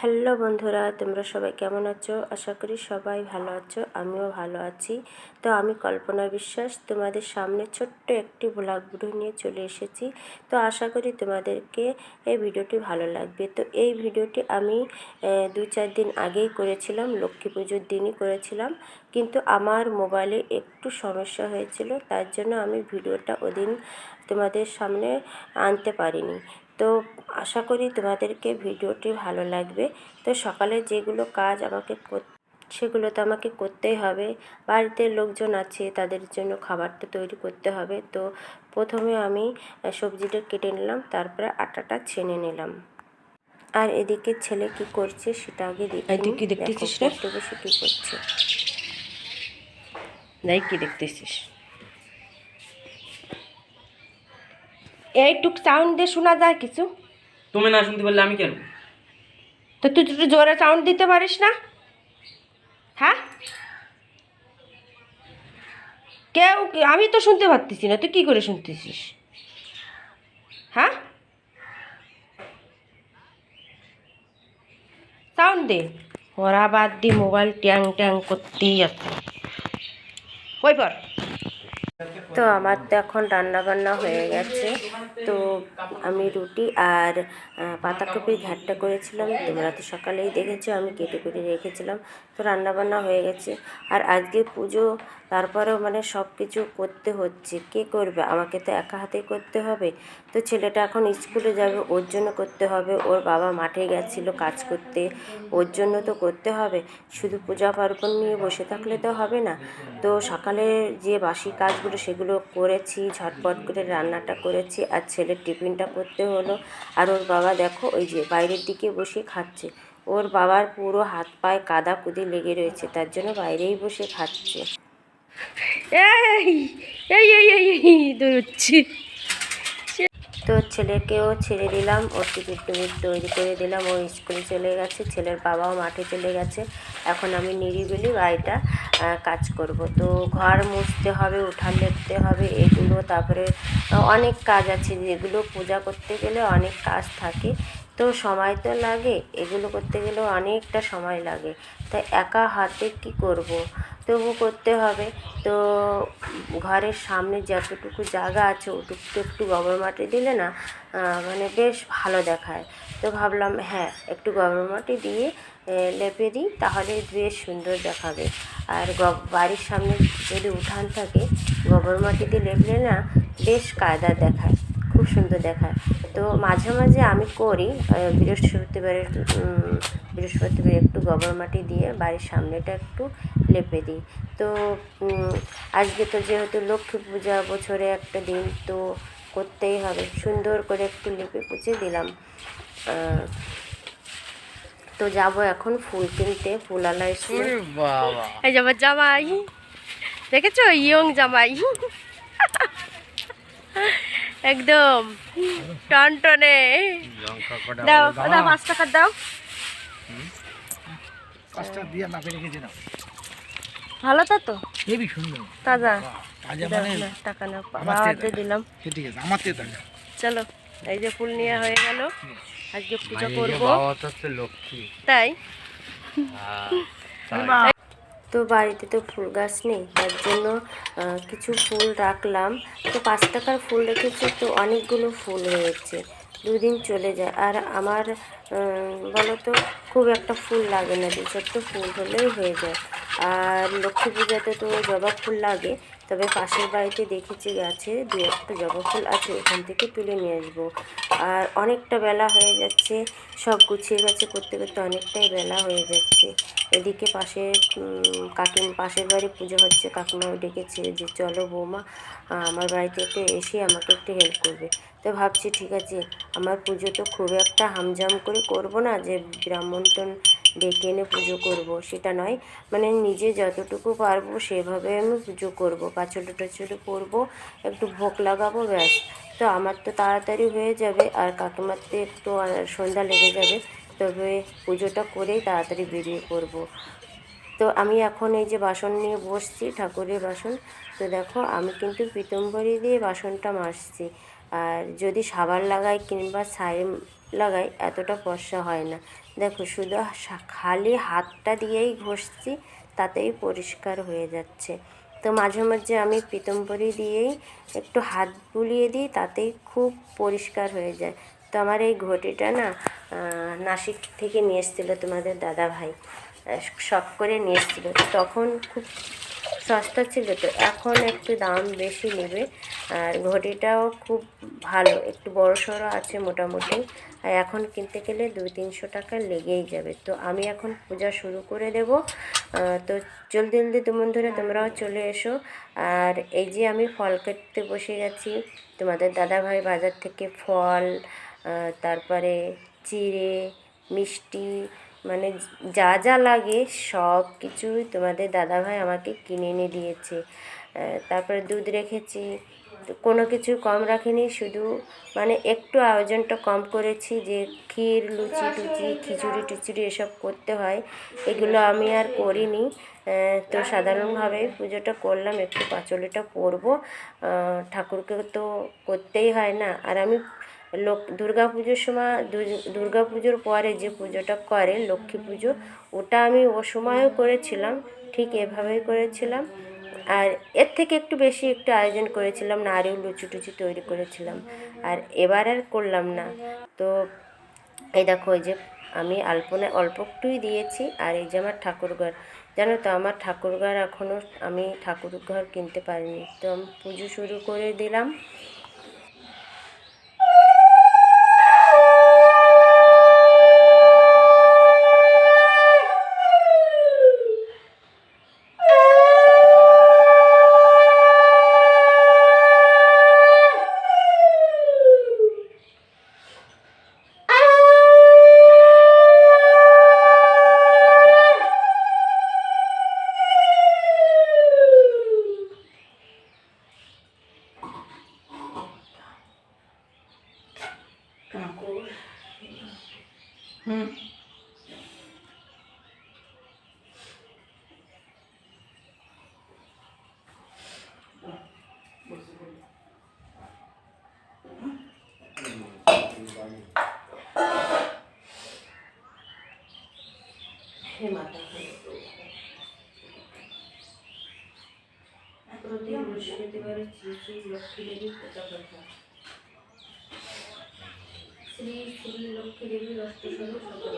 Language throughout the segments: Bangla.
হ্যালো বন্ধুরা, তোমরা সবাই কেমন আছো? আশা করি সবাই ভালো আছো, আমিও ভালো আছি। তো আমি কল্পনা বিশ্বাস, তোমাদের সামনে ছোট্ট একটি ব্লগ ভিডিও নিয়ে চলে এসেছি। তো আশা করি তোমাদেরকে এই ভিডিওটি ভালো লাগবে। তো এই ভিডিওটি আমি দু চার দিন আগেই করেছিলাম, লক্ষ্মী পুজোর দিনই করেছিলাম। কিন্তু আমার মোবাইলে একটু সমস্যা হয়েছিল, তার জন্য আমি ভিডিওটা ওদিন তোমাদের সামনে আনতে পারিনি। তো আশা করি তোমাদেরকে ভিডিওটি ভালো লাগবে। তো সকালে যেগুলো কাজ আমাকে সেগুলো তো আমাকে করতেই হবে। বাড়িতে লোকজন আছে তাদের জন্য খাবারটা তৈরি করতে হবে। তো প্রথমে আমি সবজিটা কেটে নিলাম তারপরে আটাটা ছেনে নিলাম। আর এদিকে ছেলে কি করছে সেটা আগে দেখি তুই কি দেখতেছিস বসে কি করছে। দেখ কি দেখতেছিস। এইটুক সাউন্ড দিয়ে শোনা যায় কিছু। তুমি না শুনতে পারলে আমি কেন? তো তুই একটু জোরে সাউন্ড দিতে পারিস না? হ্যাঁ? কেউ আমি তো শুনতে পারতেছি না তুই কি করে শুনতেছিস? হ্যাঁ? সাউন্ড দে। ওরা বাদ দি মোবাইল ট্যাং ট্যাং করতেই আছে। ওই পর। তো আমার তো এখন রান্নাবান্না হয়ে গেছে। তো আমি রুটি আর পাতাকপির ঘাটটা করেছিলাম। তোমরা তো সকালেই দেখেছ, আমি কেটে কেটে রেখেছিলাম। তো রান্নাবান্না হয়ে গেছে। আর আজকে পুজো, তারপরেও মানে সব কিছু করতে হচ্ছে। কে করবে? আমাকে তো একা হাতেই করতে হবে। তো ছেলেটা এখন স্কুলে যাবে, ওর জন্য করতে হবে। ওর বাবা মাঠে গেছিল কাজ করতে, ওর জন্য তো করতে হবে। শুধু পূজা পার্বণ নিয়ে বসে থাকলে তো হবে না। তো সকালে যে বাসি কাজগুলো সেগুলো করেছি ঝটপট করে রান্নাটা করেছি আর ছেলের টিফিনটা করতে হলো আর ওর বাবা দেখো ওই যে বাইরের দিকে বসে খাচ্ছে ওর বাবার পুরো হাত পায়ে কাদা কুদি লেগে রয়েছে তার জন্য বাইরেই বসে খাচ্ছে এই এই এই এই এই দৌড়চ্ছি তো ছেলেকেও ছেড়ে দিলাম। ওর টিকিট টিকিট তৈরি করে দিলাম। ও স্কুলে চলে গেছে। ছেলের বাবাও মাঠে চলে গেছে। এখন আমি নিরিবিলি বাড়িটা কাজ করব। তো ঘর মুছতে হবে, উঠান দেখতে হবে, এগুলো, তারপরে অনেক কাজ আছে। যেগুলো পূজা করতে গেলে অনেক কাজ থাকে। তো সময় তো লাগে। এগুলো করতে গেলেও অনেকটা সময় লাগে। তাই একা হাতে কি করব? তবু করতে হবে। তো ঘরের সামনে যতটুকু জায়গা আছে, ওটুকু একটু গোবর মাটি দিলে না মানে বেশ ভালো দেখায়। তো ভাবলাম হ্যাঁ একটু গোবর মাটি দিয়ে লেপে দিই, তাহলে বেশ সুন্দর দেখাবে। আর বাড়ির সামনে যদি উঠান থাকে, গোবর মাটিতে লেপলে না বেশ কায়দা দেখায়, খুব সুন্দর দেখায়। তো মাঝে মাঝে আমি করি বৃহস্পতিবারের বৃহস্পতিবার একটু গোবর মাটি দিয়ে বাড়ির সামনেটা একটু লেপে দিই। তো আজকে তো যেহেতু লক্ষ্মী পূজা বছরে একটা দিন তো করতেই হবে। সুন্দর করে একটু লেপে পুছে দিলাম। তো যাব এখন ফুল কিনতে ফুলালা এসে এই যে আমার জামাই। দেখেছ? ইয়ং জামাই। একদম। টনটনে। দাও দাও পাঁচ টাকা দাও। পাঁচটা দিয়ে মাপে রেখেছি না ভালো তো তো? হেবি সুন্দর। তাজা। তাজা মানে না, টাকা আমার বাবাতে দিলাম। ঠিক আছে আমার চলো এই যে ফুল নিয়ে হয়ে গেল। আজকে পূজা করব। লক্ষ্মী। তাই? তো বাড়িতে তো ফুল গাছ নেই তার জন্য কিছু ফুল রাখলাম। তো পাঁচ টাকার ফুল রেখেছি তো অনেকগুলো ফুল হয়েছে। দুদিন চলে যায়। আর আমার বলতো, খুব একটা ফুল লাগে না, দু চারটে ফুল হলেই হয়ে যায়। আর লক্ষ্মী পূজাতে তো জবা ফুল লাগে তবে পাশের বাড়িতে দেখেছি গাছে দু একটা জবা ফুল আছে, ওখান থেকে তুলে নিয়ে আসব। আর অনেকটা বেলা হয়ে যাচ্ছে, সব গুছিয়ে গেছে করতে করতে অনেকটাই বেলা হয়ে যাচ্ছে। এদিকে পাশে কাকিম, পাশের বাড়ি পুজো হচ্ছে, কাকিমাও ডেকেছে যে চলো বৌমা আমার বাড়িতে একটু এসে আমাকে একটু হেল্প করবে। তো ভাবছি ঠিক আছে, আমার পুজো তো খুব একটা হামজাম করে করব না যে ব্রাহ্মণটন ডেকে এনে পুজো করব। সেটা নয় মানে নিজে যতটুকু পারব সেভাবে আমি পুজো করব। পাঁচলো টাচলো করব, একটু ভোগ লাগাবো ব্যাস। তো আমার তো তাড়াতাড়ি হয়ে যাবে আর কাকিমার তো একটু সন্ধ্যা লেগে যাবে, তবে পুজোটা করেই তাড়াতাড়ি বেরিয়ে পড়ব। তো আমি এখন এই যে বাসন নিয়ে বসছি, ঠাকুরের বাসন। তো দেখো আমি কিন্তু পিতম্বরী দিয়ে বাসনটা মাজছি আর যদি সাবান লাগাই কিংবা ছাই লাগাই, এতটা ফর্সা হয় না। দেখো, শুধু খালি হাতটা দিয়েই ঘষছি, তাতেই পরিষ্কার হয়ে যাচ্ছে। তো মাঝে মাঝে আমি পিতম্বরি দিয়েই একটু হাত বুলিয়ে দিই, তাতেই খুব পরিষ্কার হয়ে যায়। তো আমার এই ঘটিটা না নাসিক থেকে নিয়ে এসেছিল তোমাদের দাদা ভাই শখ করে নিয়ে এসেছিল। তখন খুব সস্তা ছিল তো, এখন একটু দাম বেশি নেবে। আর ঘটিটাও খুব ভালো, একটু বড় সড়ো আছে মোটামুটি। আর এখন কিনতে গেলে দুই তিনশো টাকা লেগেই যাবে। তো আমি এখন পূজা শুরু করে দেব। তো জলদি জলদি তো ধরে তোমরাও চলে এসো। আর এই যে আমি ফল কাটতে বসে গেছি, তোমাদের দাদাভাই বাজার থেকে ফল তারপরে চিড়ে, মিষ্টি মানে যা যা লাগে সব কিছুই তোমাদের দাদাভাই আমাকে কিনে এনে দিয়েছে। তারপরে দুধ রেখেছি কোনো কিছু কম রাখিনি, শুধু মানে একটু আয়োজনটা কম করেছি যে ক্ষীর, লুচি টুচি, খিচুড়ি টিচুড়ি এসব করতে হয়, এগুলো আমি আর করিনি। তো সাধারণভাবে পুজোটা করলাম, একটু পাঁচলিটা পরবো। ঠাকুরকে তো করতেই হয় না। আর আমি লোক, দুর্গা পুজোর সময় দুর্গা পুজোর পরে যে পুজোটা করে, লক্ষ্মী পুজো, ওটা আমি ও সময়ও করেছিলাম, ঠিক এভাবেই করেছিলাম। আর এর থেকে একটু বেশি একটু আয়োজন করেছিলাম নাড়ু লুচি টুচি তৈরি করেছিলাম। আর এবার আর করলাম না। তো এই দেখো, এই যে আমি আলপনা অল্প একটুই দিয়েছি আর এই যে আমার ঠাকুরঘর। জানো তো, আমার ঠাকুরঘর এখনও আমি ঠাকুরঘর কিনতে পারিনি। তো আমি পুজো শুরু করে দিলাম। প্রতি বৃহস্পতিবারে শ্রী শ্রী লক্ষ্মী দেবী শ্রী শ্রী লক্ষ্মী দেবীর সকল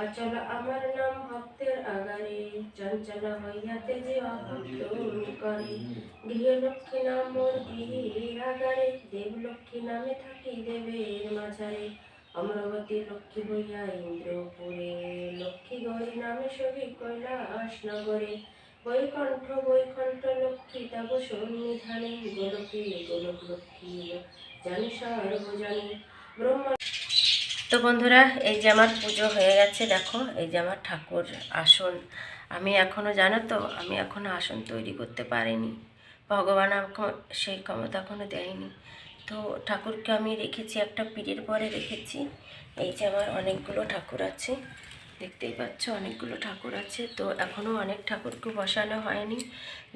অচল আমার নাম ভক্তের আগারে, চঞ্চল হইয়াতে যে অভক্ত করে। গৃহলক্ষ্মী নাম মোর গৃহের দেবলক্ষ্মী নামে থাকি দেবের মাঝারে। অমরাবতী লক্ষ্মী বইয়া ইন্দ্রপুরে। লক্ষ্মী গৌরী নামে সবই কৈলাস নগরে। বৈকণ্ঠ বৈকণ্ঠ লক্ষ্মী তব সন্নিধানে গোলকে গোলক লক্ষ্মী জানি সর্বজানি ব্রহ্ম তো বন্ধুরা, এই যে আমার পুজো হয়ে গেছে, দেখো, এই যে আমার ঠাকুর আসন। আমি এখনও জানো তো, আমি এখনও আসন তৈরি করতে পারিনি। ভগবান আমাকে সেই ক্ষমতা এখনও দেয়নি। তো ঠাকুরকে আমি রেখেছি, একটা পিঠের পরে রেখেছি। এই যে আমার অনেকগুলো ঠাকুর আছে, দেখতেই পাচ্ছ অনেকগুলো ঠাকুর আছে। তো এখনও অনেক ঠাকুরকে বসানো হয়নি,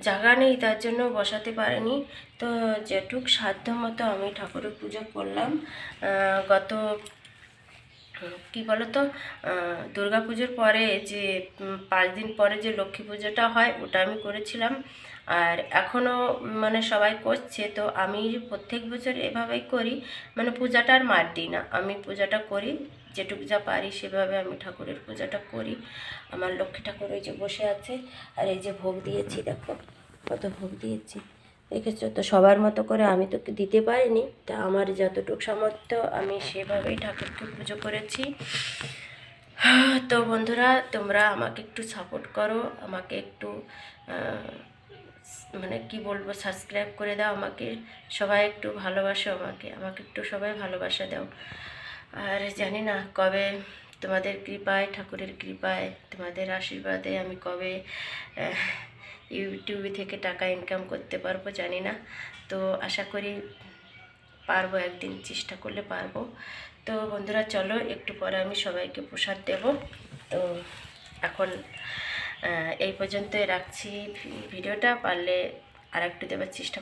জায়গা নেই, তার জন্য বসাতে পারেনি। তো যেটুক সাধ্য মতো আমি ঠাকুরের পুজো করলাম। গত, কি বলতো দুর্গা পুজোর পরে যে পাঁচ দিন পরে যে লক্ষ্মী পুজোটা হয়, ওটা আমি করেছিলাম। আর এখনও মানে সবাই করছে, তো আমি প্রত্যেক বছর এভাবেই করি। মানে পূজাটা আর মার দিই না। আমি পূজাটা করি, যেটুকু যা পারি সেভাবে আমি ঠাকুরের পূজাটা করি। আমার লক্ষ্মী ঠাকুর ওই যে বসে আছে, আর এই যে ভোগ দিয়েছি, দেখো কত ভোগ দিয়েছি। দেখেছ? তো সবার মতো করে আমি তো দিতে পারিনি, তা আমার যতটুকু সামর্থ্য, আমি সেভাবেই ঠাকুরকে পুজো করেছি। তো বন্ধুরা, তোমরা আমাকে একটু সাপোর্ট করো, আমাকে একটু মানে কি বলব সাবস্ক্রাইব করে দাও আমাকে। সবাই একটু ভালোবাসো আমাকে। আমাকে একটু সবাই ভালোবাসা দাও। আর জানি না কবে তোমাদের কৃপায়, ঠাকুরের কৃপায়, তোমাদের আশীর্বাদে আমি কবে ইউটিউবে থেকে টাকা ইনকাম করতে পারব জানি না। তো আশা করি পারব, একদিন চেষ্টা করলে পারব। তো বন্ধুরা, চলো একটু পরে আমি সবাইকে প্রসাদ দেব। তো এখন এই পর্যন্তই রাখছি। ভিডিওটা পারলে আর একটু দেওয়ার চেষ্টা